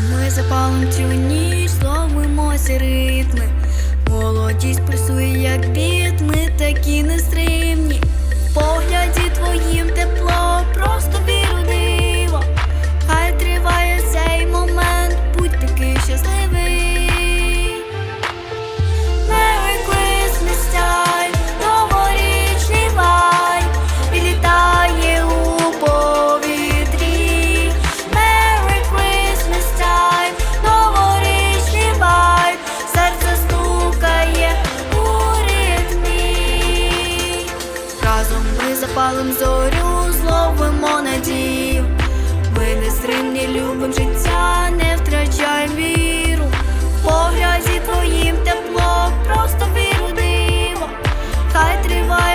ми запалим цю ніч, ці ритми. запалим зорю, зловимо надію. Ми не стримні, любим життя, не втрачай віру. В погляді твоїм тепло, просто віру диво, хай триває.